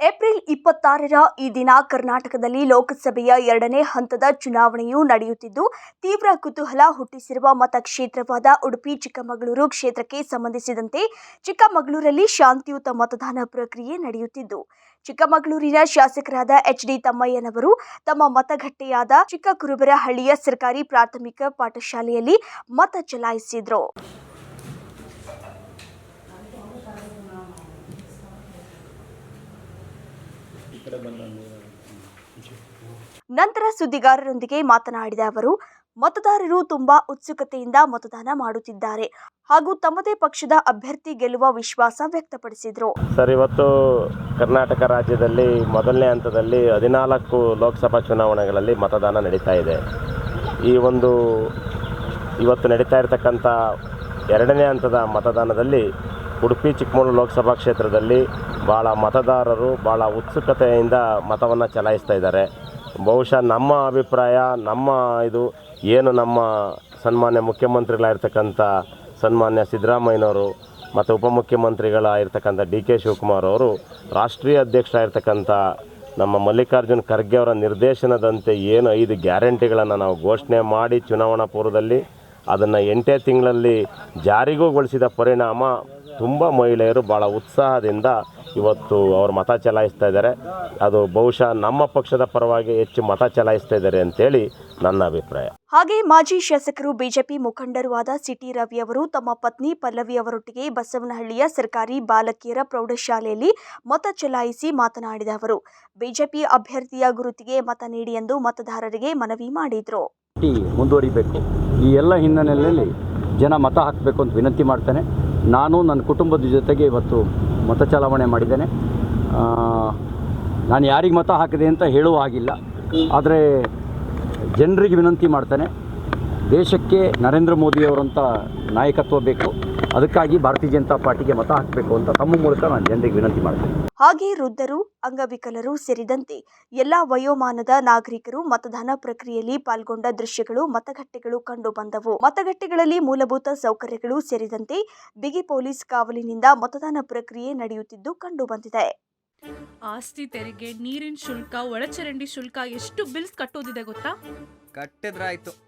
April ಇಪ್ಪತ್ತಾರರ ಈ ದಿನ ಕರ್ನಾಟಕದಲ್ಲಿ ಲೋಕಸಭೆಯ ಎರಡನೇ ಹಂತದ ಚುನಾವಣೆಯು ನಡೆಯುತ್ತಿದ್ದು, ತೀವ್ರ ಕುತೂಹಲ ಹುಟ್ಟಿಸಿರುವ ಮತಕ್ಷೇತ್ರವಾದ ಉಡುಪಿ, ಚಿಕ್ಕಮಗಳೂರು ಕ್ಷೇತ್ರಕ್ಕೆ ಸಂಬಂಧಿಸಿದಂತೆ ಚಿಕ್ಕಮಗಳೂರಲ್ಲಿ ಶಾಂತಿಯುತ ಮತದಾನ ಪ್ರಕ್ರಿಯೆ ನಡೆಯುತ್ತಿದ್ದು, ಚಿಕ್ಕಮಗಳೂರಿನ ಶಾಸಕರಾದ ಎಚ್ ಡಿ ತಮ್ಮಯ್ಯನವರು ತಮ್ಮ ಮತಗಟ್ಟೆಯಾದ ಚಿಕ್ಕಕುರುಬರಹಳ್ಳಿಯ ಸರ್ಕಾರಿ ಪ್ರಾಥಮಿಕ ಪಾಠಶಾಲೆಯಲ್ಲಿ ಮತ ಚಲಾಯಿಸಿದ್ರು. ನಂತರ ಸುದ್ದಿಗಾರರೊಂದಿಗೆ ಮಾತನಾಡಿದ ಅವರು ಮತದಾರರು ತುಂಬಾ ಉತ್ಸುಕತೆಯಿಂದ ಮತದಾನ ಮಾಡುತ್ತಿದ್ದಾರೆ ಹಾಗೂ ತಮ್ಮದೇ ಪಕ್ಷದ ಅಭ್ಯರ್ಥಿ ಗೆಲ್ಲುವ ವಿಶ್ವಾಸ ವ್ಯಕ್ತಪಡಿಸಿದರು. ಸರ್ ಇವತ್ತು ಕರ್ನಾಟಕ ರಾಜ್ಯದಲ್ಲಿ ಮೊದಲನೇ ಹಂತದಲ್ಲಿ ಹದಿನಾಲ್ಕು ಲೋಕಸಭಾ ಚುನಾವಣೆಗಳಲ್ಲಿ ಮತದಾನ ನಡೀತಾ ಇದೆ. ಈ ಒಂದು ಇವತ್ತು ನಡೀತಾ ಇರತಕ್ಕಂಥ ಎರಡನೇ ಹಂತದ ಮತದಾನದಲ್ಲಿ ಉಡುಪಿ, ಚಿಕ್ಕಮಗಳೂರು ಲೋಕಸಭಾ ಕ್ಷೇತ್ರದಲ್ಲಿ ಭಾಳ ಮತದಾರರು ಭಾಳ ಉತ್ಸುಕತೆಯಿಂದ ಮತವನ್ನು ಚಲಾಯಿಸ್ತಾ ಇದ್ದಾರೆ. ಬಹುಶಃ ನಮ್ಮ ಅಭಿಪ್ರಾಯ, ನಮ್ಮ ಇದು ಏನು ನಮ್ಮ ಸನ್ಮಾನ್ಯ ಮುಖ್ಯಮಂತ್ರಿಗಳಾಗಿರ್ತಕ್ಕಂಥ ಸನ್ಮಾನ್ಯ ಸಿದ್ದರಾಮಯ್ಯನವರು ಮತ್ತು ಉಪಮುಖ್ಯಮಂತ್ರಿಗಳಾಗಿರ್ತಕ್ಕಂಥ ಡಿ ಕೆ ಶಿವಕುಮಾರ್ ಅವರು, ರಾಷ್ಟ್ರೀಯ ಅಧ್ಯಕ್ಷರಾಗಿರ್ತಕ್ಕಂಥ ನಮ್ಮ ಮಲ್ಲಿಕಾರ್ಜುನ್ ಖರ್ಗೆ ಅವರ ನಿರ್ದೇಶನದಂತೆ ಏನು ಐದು ಗ್ಯಾರಂಟಿಗಳನ್ನು ನಾವು ಘೋಷಣೆ ಮಾಡಿ ಚುನಾವಣಾ ಪೂರ್ವದಲ್ಲಿ, ಅದನ್ನು ಎಂಟೇ ತಿಂಗಳಲ್ಲಿ ಜಾರಿಗೂಗೊಳಿಸಿದ ಪರಿಣಾಮ ತುಂಬ ಮಹಿಳೆಯರು ಭಾಳ ಉತ್ಸಾಹದಿಂದ ಇವತ್ತು ಅವ್ರು ಮತ ಚಲಾಯಿಸ್ತಾ ಇದ್ದಾರೆ. ಅದು ಬಹುಶಃ ನಮ್ಮ ಪಕ್ಷದ ಪರವಾಗಿ ಹೆಚ್ಚು ಮತ ಚಲಾಯಿಸ್ತಾ ಇದ್ದಾರೆ ಅಂತೇಳಿ ನನ್ನ ಅಭಿಪ್ರಾಯ. ಹಾಗೆ ಮಾಜಿ ಶಾಸಕರು ಬಿಜೆಪಿ ಮುಖಂಡರೂ ಆದ ಸಿಟಿ ರವಿ ಅವರು ತಮ್ಮ ಪತ್ನಿ ಪಲ್ಲವಿ ಅವರೊಟ್ಟಿಗೆ ಬಸವನಹಳ್ಳಿಯ ಸರ್ಕಾರಿ ಬಾಲಕಿಯರ ಪ್ರೌಢಶಾಲೆಯಲ್ಲಿ ಮತ ಚಲಾಯಿಸಿ ಮಾತನಾಡಿದ ಅವರು ಬಿಜೆಪಿ ಅಭ್ಯರ್ಥಿಯ ಗುರುತಿಗೆ ಮತ ನೀಡಿ ಎಂದು ಮತದಾರರಿಗೆ ಮನವಿ ಮಾಡಿದರು. ಮುಂದುವರಿಬೇಕು. ಈ ಎಲ್ಲ ಹಿನ್ನೆಲೆಯಲ್ಲಿ ಜನ ಮತ ಹಾಕಬೇಕು ಅಂತ ವಿನಂತಿ ಮಾಡ್ತೇನೆ. ನಾನು ನನ್ನ ಕುಟುಂಬದ ಜೊತೆಗೆ ಇವತ್ತು ಮತ ಚಲಾವಣೆ ಮಾಡಿದ್ದೇನೆ. ನಾನು ಯಾರಿಗೆ ಮತ ಹಾಕಿದೆ ಅಂತ ಹೇಳುವ ಹಾಗಿಲ್ಲ. ಆದರೆ ಜನರಿಗೆ ವಿನಂತಿ ಮಾಡ್ತೇನೆ. ದೇಶಕ್ಕೆ ನರೇಂದ್ರ ಮೋದಿಯವರಂಥ ನಾಯಕತ್ವ ಬೇಕು. ಅದಕ್ಕಾಗಿ ಭಾರತೀಯ ಜನತಾ ಪಾರ್ಟಿಗೆ ಮತ ಹಾಕಬೇಕು ಅಂತ ತಮ್ಮ ಮೂಲಕ ನಾನು ಜನರಿಗೆ ವಿನಂತಿ ಮಾಡ್ತೇನೆ. ಹಾಗೆ ವೃದ್ಧರು ಅಂಗವಿಕಲರು ಸೇರಿದಂತೆ ಎಲ್ಲ ವಯೋಮಾನದ ನಾಗರಿಕರು ಮತದಾನ ಪ್ರಕ್ರಿಯೆಯಲ್ಲಿ ಪಾಲ್ಗೊಂಡ ದೃಶ್ಯಗಳು ಮತಗಟ್ಟೆಗಳು ಕಂಡು ಬಂದವು. ಮತಗಟ್ಟೆಗಳಲ್ಲಿ ಮೂಲಭೂತ ಸೌಕರ್ಯಗಳು ಸೇರಿದಂತೆ ಬಿಗಿ ಪೊಲೀಸ್ ಕಾವಲಿನಿಂದ ಮತದಾನ ಪ್ರಕ್ರಿಯೆ ನಡೆಯುತ್ತಿದ್ದು ಕಂಡು ಬಂದಿದೆ. ಆಸ್ತಿ ತೆರಿಗೆ ನೀರಿನ ಶುಲ್ಕ ಒಳಚರಂಡಿ ಶುಲ್ಕ ಎಷ್ಟು ಬಿಲ್ಸ್ ಕಟ್ಟೋದಿದೆ ಗೊತ್ತಾ? ಕಟ್ಟಿದ್ರಾಯ್ತು.